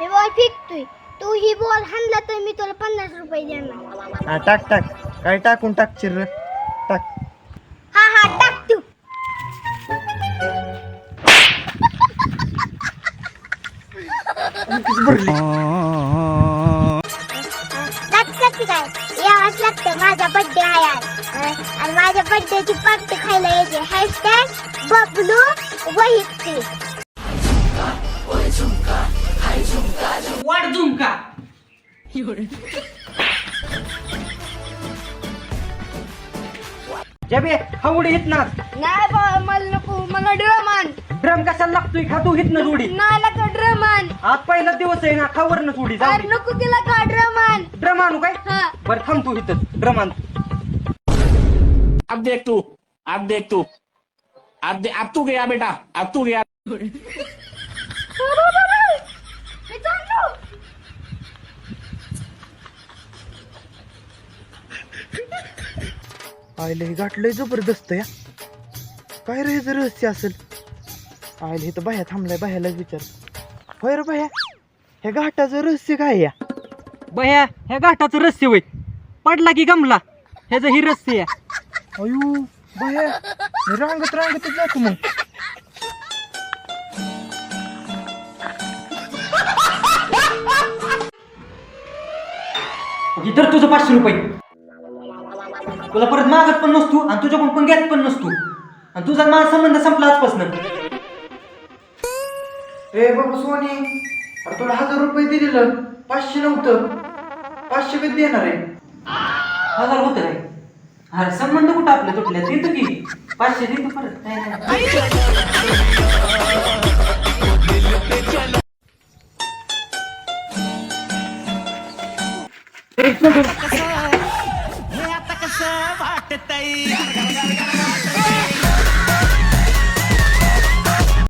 हे बॉल फेकतोय. तू ही बॉल हाणला तर मी तुला पन्नास रुपये देणार. हा टाक टाक. काय टाकून टाक चिर टाक. हा हा टाक तू. की काय? यावंच लागतं माझा बड्डे आहे आज. अं, आणि माझ्या बड्डेची पार्टी खायला यायची. हॅशटॅग बबलू वहिती वाढ झुमका. जबे हवडी हित ना नाही बाबा मला नको मला ड्रम आण ड्रम कशाला लागतोय? खा तू हित ना जोडी. नाही लागतो ड्रम आण आज पहिला दिवस आहे ना खावर ना जोडी जाऊ अरे नको तिला का ड्रम आण ड्रम आणू काय? हा. बरं थांब तू इथं ड्रम आण. अब देख तू अब देख तू. अब दे, अब तू गया बेटा अब तू गया मी चाललो आयला हे गाठलंय जबरदस्त या. काय रे हे रहस्य असेल? आयला हे तर बाह्या थांबलाय बाह्याला विचार. होय रे बाह्या हे घाटाचं रहस्य काय या? बह्या ह्या घाटाचं रस्ते होय. पडला की गमला ह्याचं ही रस्ते आहे अयो बाह्या हे रांगत रांगतच जातो मग. इतर तुझं पाचशे रुपये. तुला परत मागत पण नसतो आणि तुझ्याकडून पण घेत पण नसतो. आणि तुझा माझा संबंध संपला आजपासून. ए बाबा सोनी अरे तुला हजार रुपये दिलेलं. पाचशे नव्हतं. पाचशे कधी देणार आहे? हजार होत नाही अरे संबंध कुठं आपल्या तुटल्या देतो की. पाचशे देतो परत. नाही, नाही. Bájate ahí.